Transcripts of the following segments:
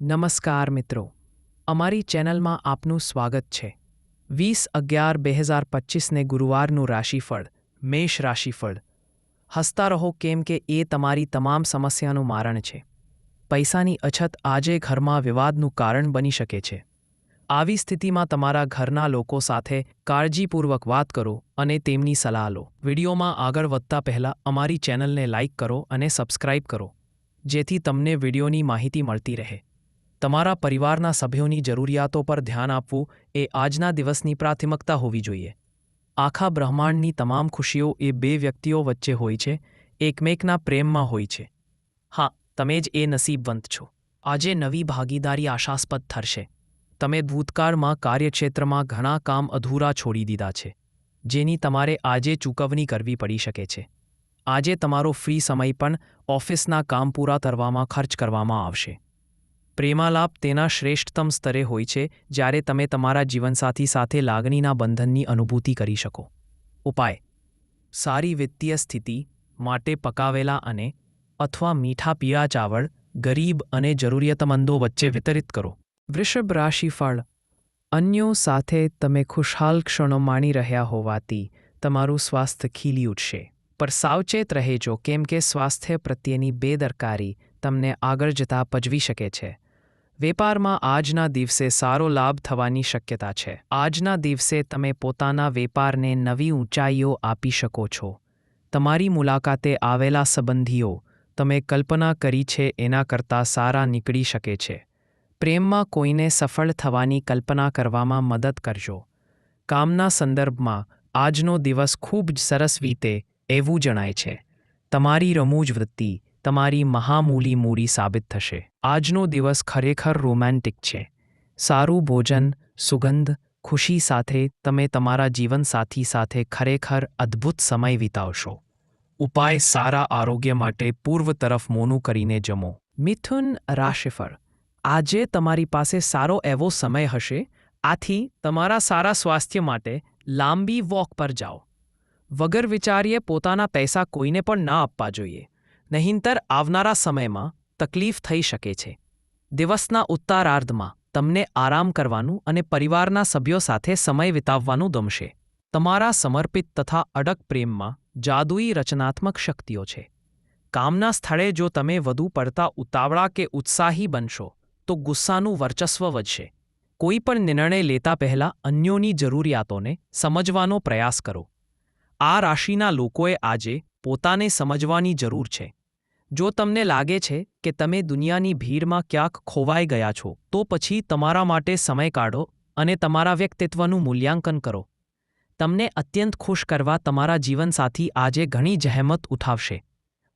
નમસ્કાર મિત્રો. અમારી ચેનલમાં આપનું સ્વાગત છે. વીસ અગિયાર બે હજાર પચીસને ગુરુવારનું રાશિફળ, મેષ રાશિફળ. હસતા રહો કેમ કે એ તમારી તમામ સમસ્યાનું મારણ છે. પૈસાની અછત આજે ઘરમાં વિવાદનું કારણ બની શકે છે. આવી સ્થિતિમાં તમારા ઘરના લોકો સાથે કાળજીપૂર્વક વાત કરો અને તેમની સલાહ લો. વિડીયોમાં આગળ વધતા પહેલાં અમારી ચેનલને લાઇક કરો અને સબસ્ક્રાઇબ કરો, જેથી તમને વિડીયોની માહિતી મળતી રહે. તમારા પરિવારના સભ્યોની જરૂરિયાતો પર ધ્યાન આપવું એ આજના દિવસની પ્રાથમિકતા હોવી જોઈએ. આખા બ્રહ્માંડની તમામ ખુશીઓ એ બે વ્યક્તિઓ વચ્ચે હોય છે, એકમેકના પ્રેમમાં હોય છે. હા, તમે જ એ નસીબવંત છો. આજે નવી ભાગીદારી આશાસ્પદ થશે તમે ભૂતકાળમાં કાર્યક્ષેત્રમાં ઘણા કામ અધૂરા છોડી દીધા છે, જેની તમારે આજે ચૂકવણી કરવી પડી શકે છે. આજે તમારો ફ્રી સમય પણ ઓફિસના કામ પૂરા કરવામાં ખર્ચ કરવામાં આવશે. પ્રેમાલાપ તેના શ્રેષ્ઠતમ સ્તરે હોય છે, જ્યારે તમે તમારા જીવનસાથી સાથે લાગણીના બંધનની અનુભૂતિ કરી શકો. ઉપાય. સારી વિત્તીય સ્થિતિ, માટે પકાવેલા અને અથવા મીઠા પીળા ચાવળ, ગરીબ અને જરૂરિયાતમંદો વચ્ચે વિતરિત કરો. વૃષભ રાશિફળ અન્યો સાથે તમે ખુશહાલ ક્ષણો માણી રહ્યા હોવાથી તમારું સ્વાસ્થ્ય ખીલી ઉઠશે. પર સાવચેત રહેજો, કેમ કે સ્વાસ્થ્ય પ્રત્યેની બેદરકારી તમને આગળ જતા પજવી શકે છે. વેપારમાં આજના દિવસે સારો લાભ થવાની શક્યતા છે. આજના દિવસે તમે પોતાના વેપારને નવી ઊંચાઈઓ આપી શકો છો. તમારી મુલાકાતે આવેલા સંબંધીઓ, તમે કલ્પના કરી છે એના કરતાં સારા નીકળી શકે છે. પ્રેમમાં કોઈને સફળ થવાની કલ્પના કરવામાં મદદ કરજો. કામના સંદર્ભમાં આજનો દિવસ ખૂબ જ સરસ રીતે એવું જણાય છે. તમારી રમૂજ વૃત્તિ તમારી મહામૂલી મૂડી સાબિત થશે. આજનો દિવસ ખરેખર રોમેન્ટિક છે. સારું ભોજન, સુગંધ, ખુશી સાથે તમે તમારા જીવનસાથી સાથે ખરેખર અદ્ભુત સમય વિતાવશો. ઉપાય સારા આરોગ્ય માટે પૂર્વ તરફ મોનું કરીને જમો. મિથુન રાશિફળ. આજે તમારી પાસે સારો એવો સમય હશે. આથી તમારા સારા સ્વાસ્થ્ય માટે લાંબી વોક પર જાઓ. વગર વિચારીએ પોતાના પૈસા કોઈને પણ ના આપવા જોઈએ. નહીંતર આવનારા સમયમાં તકલીફ થઈ શકે છે. દિવસના ઉત્તરાર્ધમાં તમને આરામ કરવાનું અને પરિવારના સભ્યો સાથે સમય વિતાવવાનું ગમશે. તમારા સમર્પિત તથા અડગ પ્રેમમાં જાદુઈ રચનાત્મક શક્તિઓ છે. કામના સ્થળે જો તમે વધુ પડતા ઉતાવળા કે ઉત્સાહી બનશો, તો ગુસ્સાનું વર્ચસ્વ વધશે. કોઈ પણ નિર્ણય લેતા પહેલા અન્યોની જરૂરિયાતોને સમજવાનો પ્રયાસ કરો. આ રાશિના લોકોએ આજે પોતાને સમજવાની જરૂર છે. જો તમને લાગે છે કે તમે દુનિયાની ભીડમાં ક્યાંક ખોવાઈ ગયા છો, તો પછી તમારા માટે સમય કાઢો અને તમારા વ્યક્તિત્વનું મૂલ્યાંકન કરો. તમને અત્યંત ખુશ કરવા તમારા જીવનસાથી આજે ઘણી જહેમત ઉઠાવશે.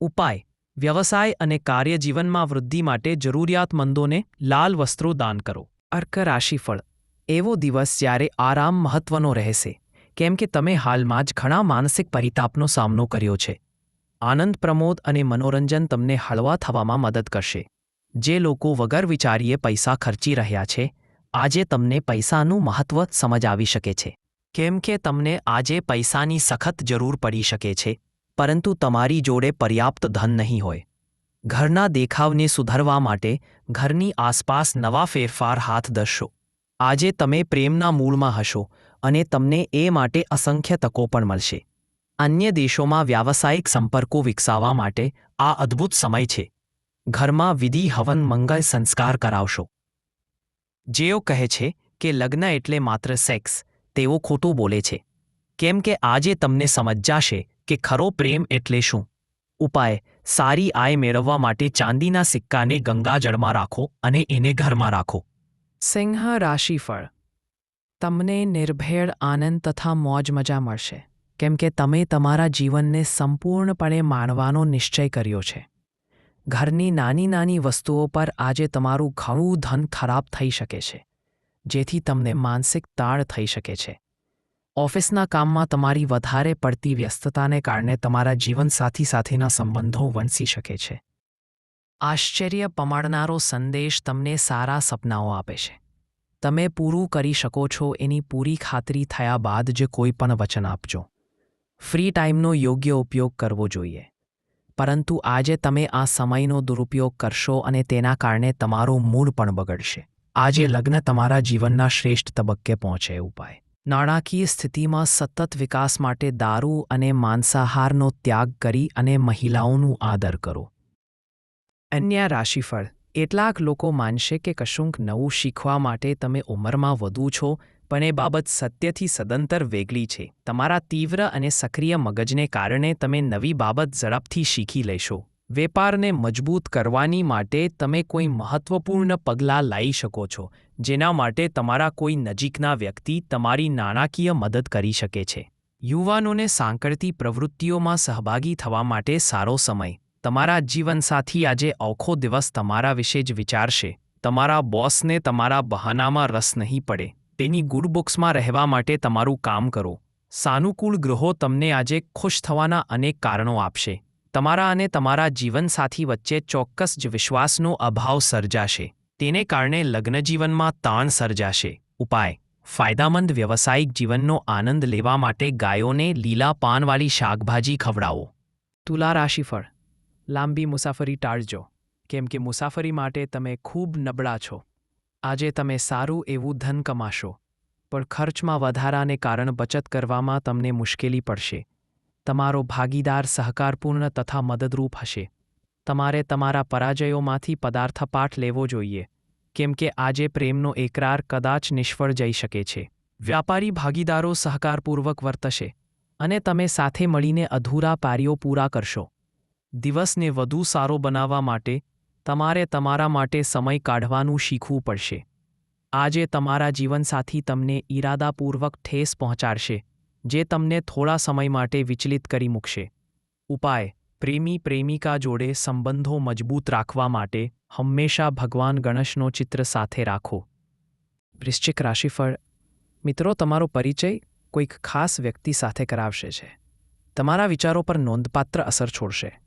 ઉપાય, વ્યવસાય અને કાર્યજીવનમાં વૃદ્ધિ માટે જરૂરિયાતમંદોને લાલ વસ્ત્રો દાન કરો. અર્ક રાશિફળ, એવો દિવસ જ્યારે આરામ મહત્વનો રહેશે, કેમ કે તમે હાલમાં જ ઘણા માનસિક પરિતાપનો સામનો કર્યો છે. આનંદ પ્રમોદ અને મનોરંજન તમને હળવા થવામાં મદદ કરશે. જે લોકો વગર વિચારીએ પૈસા ખર્ચી રહ્યા છે, આજે તમને પૈસાનું મહત્વ સમજ આવી શકે છે. કેમ કે તમને આજે પૈસાની સખત જરૂર પડી શકે છે, પરંતુ તમારી જોડે પર્યાપ્ત ધન નહીં હોય. ઘરના દેખાવને સુધારવા માટે ઘરની આસપાસ નવા ફેરફાર હાથ ધરશો. આજે તમે પ્રેમના મૂળમાં હશો અને તમને એ માટે અસંખ્ય તકો પણ મળશે. અન્ય દેશોમાં વ્યાવસાયિક સંપર્કો વિકસાવવા માટે આ અદ્ભુત સમય છે. ઘરમાં વિધિ હવન મંગળ સંસ્કાર કરાવશો. જેઓ કહે છે કે લગ્ન એટલે માત્ર સેક્સ, તેઓ ખોટું બોલે છે. કેમ કે આજે તમને સમજાશે કે ખરો પ્રેમ એટલે શું. ઉપાય, સારી આય મેળવવા માટે ચાંદીના સિક્કાને ગંગાજળમાં રાખો અને એને ઘરમાં રાખો. સિંહ રાશિફળ. તમને નિર્ભેળ આનંદ તથા મોજ મજા મળશે. કેમ કે તમે તમારા જીવનને સંપૂર્ણપણે માણવાનો નિશ્ચય કર્યો છે. ઘરની નાની નાની વસ્તુઓ પર આજે તમારું ઘણું ધન ખરાબ થઈ શકે છે, જેથી તમને માનસિક તાળ થઈ શકે છે. ઓફિસના કામમાં તમારી વધારે પડતી વ્યસ્તતાને કારણે તમારા જીવનસાથી સાથેના સંબંધો વણસી શકે છે. આશ્ચર્ય પમાડનારો સંદેશ તમને સારા સપનાઓ આપે છે. તમે પૂરું કરી શકો છો એની પૂરી ખાતરી થયા બાદ જ કોઈ પણ વચન આપજો. ફ્રી ટાઈમનો યોગ્ય ઉપયોગ કરવો જોઈએ. પરંતુ આજે તમે આ સમયનો દુરુપયોગ કરશો અને તેના કારણે તમારો મૂડ પણ બગડશે. આજે લગ્ન તમારા જીવનના શ્રેષ્ઠ તબક્કે પહોંચે, ઉપાય. નાણાકીય સ્થિતિમાં સતત વિકાસ માટે દારૂ અને માંસાહારનો ત્યાગ કરી અને મહિલાઓનું આદર કરો. અન્ય રાશિફળ. કેટલાક લોકો માનશે કે કશુંક નવું શીખવા માટે તમે ઉંમરમાં વધુ છો પણ એ બાબત સત્યથી સદંતર વેગળી છે. તમારા તીવ્ર અને સક્રિય મગજને કારણે તમે નવી બાબત ઝડપથી શીખી લેશો. વેપારને મજબૂત કરવાની માટે તમે કોઈ મહત્વપૂર્ણ પગલાં લાવી શકો છો, જેના માટે તમારા કોઈ નજીકના વ્યક્તિ તમારી નાણાકીય મદદ કરી શકે છે. યુવાનોને સાંકળતી પ્રવૃત્તિઓમાં સહભાગી થવા માટે સારો સમય. તમારા જીવનસાથી આજે ઓખો દિવસ તમારા વિશે જ વિચારશે. તમારા બોસને તમારા બહાનામાં રસ નહીં પડે. તેની ગુડ બુક્સમાં રહેવા માટે તમારું કામ કરો. સાનુકૂળ ગ્રહો તમને આજે ખુશ થવાના અનેક કારણો આપશે. તમારા અને તમારા જીવનસાથી વચ્ચે ચોક્કસ જ વિશ્વાસનો અભાવ સર્જાશે. તેને કારણે લગ્નજીવનમાં તાણ સર્જાશે. ઉપાય. ફાયદામંદ વ્યવસાયિક જીવનનો આનંદ લેવા માટે ગાયોને લીલા પાનવાળી શાકભાજી ખવડાવો. તુલા રાશિફળ. લાંબી મુસાફરી ટાળજો. કેમ કે મુસાફરી માટે તમે ખૂબ નબળા છો. આજે તમે સારું એવું ધન કમાશો, પણ ખર્ચમાં વધારાને કારણ બચત કરવામાં તમને મુશ્કેલી પડશે. તમારો ભાગીદાર સહકારપૂર્ણ તથા મદદરૂપ હશે. તમારે તમારા પરાજયોમાંથી પદાર્થપાઠ લેવો જોઈએ, કેમ કે આજે પ્રેમનો એકરાર કદાચ નિષ્ફળ જઈ શકે છે. વ્યાપારી ભાગીદારો સહકારપૂર્વક વર્તશે અને તમે સાથે મળીને અધૂરા કાર્યો પૂરા કરશો. દિવસને વધુ સારો બનાવવા માટે તમારે તમારા માટે સમય કાઢવાનું શીખવું પડશે. આજે તમારા જીવનસાથી તમને ઈરાદાપૂર્વક ઠેસ પહોંચાડશે, જે તમને થોડા સમય માટે વિચલિત કરી મૂકશે. ઉપાય, પ્રેમી પ્રેમિકા જોડે સંબંધો મજબૂત રાખવા માટે હંમેશા ભગવાન ગણેશનો ચિત્ર સાથે રાખો. વૃશ્ચિક રાશિફળ, મિત્રો, તમારો પરિચય કોઈક ખાસ વ્યક્તિ સાથે કરાવશે છે. તમારા વિચારો પર નોંધપાત્ર અસર છોડશે.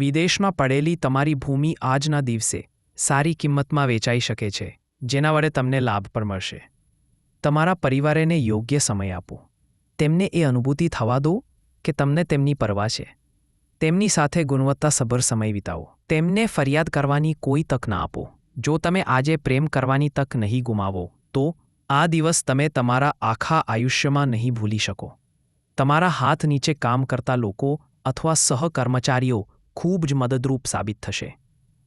વિદેશમાં પડેલી તમારી ભૂમિ આજના દિવસે સારી કિંમતમાં વેચાઈ શકે છે, જેના વડે તમને લાભ પણ મળશે. તમારા પરિવારને યોગ્ય સમય આપો. તેમને એ અનુભૂતિ થવા દો કે તમને તેમની પરવા છે. તેમની સાથે ગુણવત્તાસભર સમય વિતાવો. તેમને ફરિયાદ કરવાની કોઈ તક ના આપો. જો તમે આજે પ્રેમ કરવાની તક નહીં ગુમાવો, તો આ દિવસ તમે તમારા આખા આયુષ્યમાં નહીં ભૂલી શકો. તમારા હાથ નીચે કામ કરતા લોકો અથવા સહકર્મચારીઓ ખૂબ જ મદદરૂપ સાબિત થશે.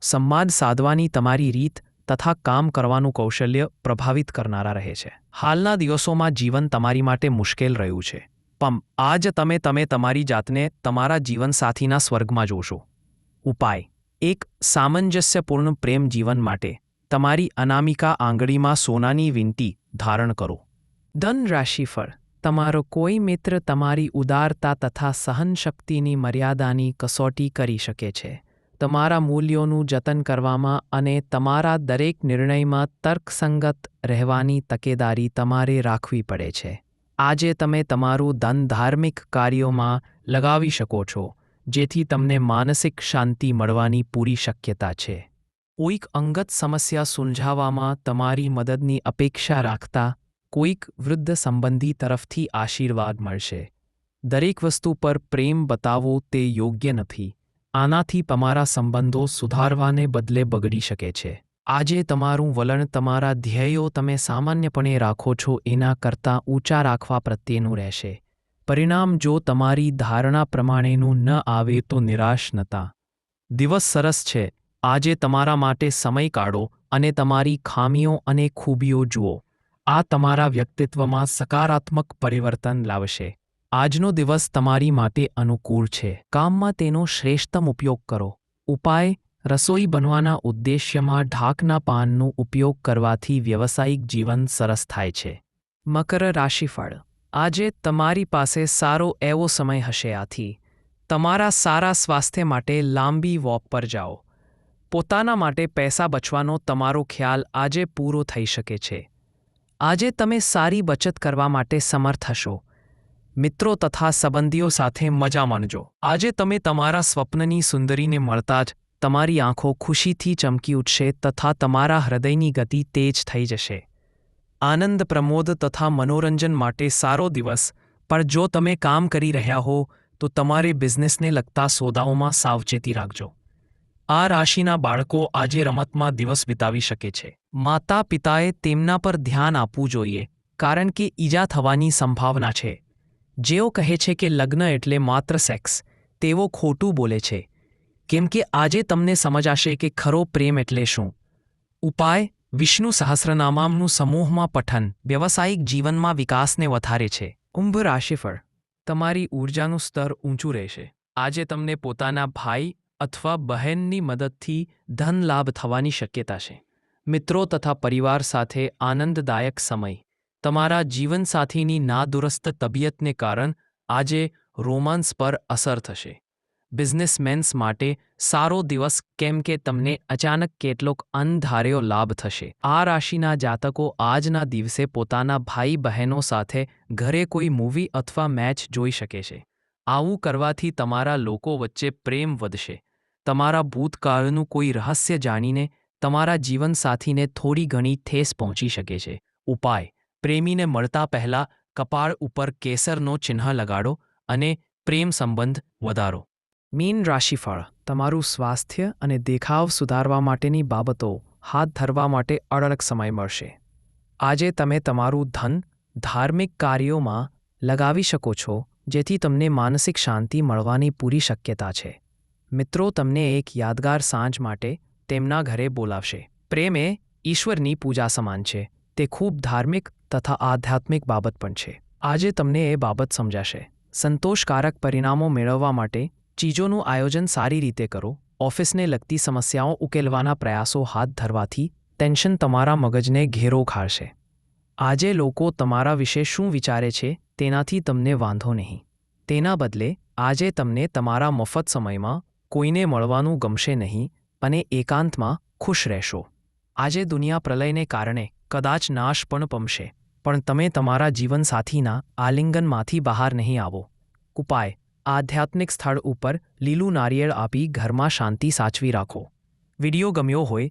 સંવાદ સાધવાની તમારી રીત તથા કામ કરવાનું કૌશલ્ય પ્રભાવિત કરનારા રહે છે. હાલના દિવસોમાં જીવન તમારી માટે મુશ્કેલ રહ્યું છે. પણ આજ તમે તમે તમારી જાતને તમારા જીવનસાથીના સ્વર્ગમાં જોશો. ઉપાય, એક, સામંજસ્યપૂર્ણ પ્રેમ જીવન માટે તમારી અનામિકા આંગળીમાં સોનાની વિનંતી ધારણ કરો. ધન રાશિફળ તમારો કોઈ મિત્ર તમારી ઉદારતા તથા સહનશક્તિની મર્યાદાની કસોટી કરી શકે છે. તમારા મૂલ્યોનું જતન કરવામાં અને તમારા દરેક નિર્ણયમાં તર્કસંગત રહેવાની તકેદારી તમારે રાખવી પડે છે. આજે તમે તમારું ધન ધાર્મિક કાર્યોમાં લગાવી શકો છો, જેથી તમને માનસિક શાંતિ મળવાની પૂરી શક્યતા છે. કોઈક અંગત સમસ્યા સુલઝાવવામાં તમારી મદદની અપેક્ષા રાખતા કોઈક વૃદ્ધ સંબંધી તરફથી આશીર્વાદ મળશે. દરેક વસ્તુ પર પ્રેમ બતાવવો તે યોગ્ય નથી. આનાથી તમારા સંબંધો સુધારવાને બદલે બગડી શકે છે. આજે તમારું વલણ, તમારા ધ્યેયો તમે સામાન્યપણે રાખો છો એના કરતાં ઊંચા રાખવા પ્રત્યેનું રહેશે. પરિણામ જો તમારી ધારણા પ્રમાણેનું ન આવે તો નિરાશ નતા. દિવસ સરસ છે. આજે તમારા માટે સમય કાઢો અને તમારી ખામીઓ અને ખૂબીઓ જુઓ. આ તમારા વ્યક્તિત્વમાં સકારાત્મક પરિવર્તન લાવશે. આજનો દિવસ તમારી માટે અનુકૂળ છે. કામમાં તેનો શ્રેષ્ઠતમ ઉપયોગ કરો. ઉપાય, રસોઈ બનવાના ઉદ્દેશ્યમાં ઢાકના પાનનો ઉપયોગ કરવાથી વ્યવસાયિક જીવન સરસ થાય છે. મકર રાશિફળ. આજે તમારી પાસે સારો એવો સમય હશે આથી. તમારા સારા સ્વાસ્થ્ય માટે લાંબી વોક પર જાઓ. પોતાના માટે પૈસા બચવાનો તમારો ખ્યાલ આજે પૂરો થઈ શકે છે. આજે તમે સારી બચત કરવા માટે સમર્થ હશો. મિત્રો તથા સંબંધીઓ સાથે મજા માણજો. આજે તમે તમારા સ્વપ્નની સુંદરીને મળતા જ તમારી આંખો ખુશીથી ચમકી ઉઠશે તથા તમારા હૃદયની ગતિ તેજ થઈ જશે. આનંદ પ્રમોદ તથા મનોરંજન માટે સારો દિવસ, પણ જો તમે કામ કરી રહ્યા હો, તો તમારે બિઝનેસને લગતા સોદાઓમાં સાવચેતી રાખજો. આ રાશિના બાળકો આજે રમતમાં દિવસ વિતાવી શકે છે. માતા પિતાએ તેમના પર ધ્યાન આપવું જોઈએ, કારણ કે ઈજા થવાની સંભાવના છે. જેઓ કહે છે કે લગ્ન એટલે માત્ર સેક્સ, તેઓ ખોટું બોલે છે. કેમ કે આજે તમને સમજાશે કે ખરો પ્રેમ એટલે શું. ઉપાય, વિષ્ણુ સહસ્રનામામનું સમૂહમાં પઠન, વ્યવસાયિક જીવનમાં વિકાસને વધારે છે. કુંભ રાશિફળ તમારી ઊર્જાનું સ્તર ઊંચું રહેશે. આજે તમને પોતાના ભાઈ અથવા બહેનની મદદથી ધન લાભ થવાની શક્યતા છે. મિત્રો તથા પરિવાર સાથે આનંદદાયક સમય. તમારા જીવનસાથીની નાદુરસ્ત તબિયતને કારણ આજે રોમાન્સ પર અસર થશે. બિઝનેસમેન્સ માટે સારો દિવસ કેમ કે તમને અચાનક કેટલોક અનધાર્યો લાભ થશે. આ રાશિના જાતકો આજના દિવસે પોતાના ભાઈ બહેનો સાથે ઘરે કોઈ મૂવી અથવા મેચ જોઈ શકે છે. આવું કરવાથી તમારા લોકો વચ્ચે પ્રેમ વધશે. તમારા ભૂતકાળનું કોઈ રહસ્ય જાણીને તમારા જીવનસાથીને થોડી ઘણી ઠેસ પહોંચી શકે છે. ઉપાય, પ્રેમીને મળતા પહેલા કપાળ ઉપર કેસરનો ચિહ્ન લગાડો અને પ્રેમ સંબંધ વધારો. મીન રાશિફળ, તમારું સ્વાસ્થ્ય અને દેખાવ સુધારવા માટેની બાબતો હાથ ધરવા માટે અડળક સમય મળશે. આજે તમે તમારું ધન ધાર્મિક કાર્યોમાં લગાવી શકો છો જેથી તમને માનસિક શાંતિ મળવાની પૂરી શક્યતા છે. મિત્રો, તમને એક યાદગાર સાંજ માટે તેમના ઘરે બોલાવશે. પ્રેમ એ ઈશ્વરની પૂજા સમાન છે. તે ખૂબ ધાર્મિક તથા આધ્યાત્મિક બાબત પણ છે. આજે તમને એ બાબત સમજાશે. સંતોષકારક પરિણામો મેળવવા માટે ચીજોનું આયોજન સારી રીતે કરો. ઓફિસને લગતી સમસ્યાઓ ઉકેલવાના પ્રયાસો હાથ ધરવાથી ટેન્શન તમારા મગજને ઘેરો ખાશે આજે લોકો તમારા વિશે શું વિચારે છે તેનાથી તમને વાંધો નહીં. તેના બદલે, આજે તમને તમારા મફત સમયમાં કોઈને મળવાનું ગમશે નહીં અને એકાંતમાં ખુશ રહેશો. આજે દુનિયા પ્રલયને કારણે કદાચ નાશ પણ પમશે, પણ તમે તમારા જીવનસાથીના આલિંગનમાંથી બહાર નહીં આવો. ઉપાય, આધ્યાત્મિક સ્થળ ઉપર લીલું નારિયેળ આપી ઘરમાં શાંતિ સાચવી રાખો. વિડિયો ગમ્યો હોય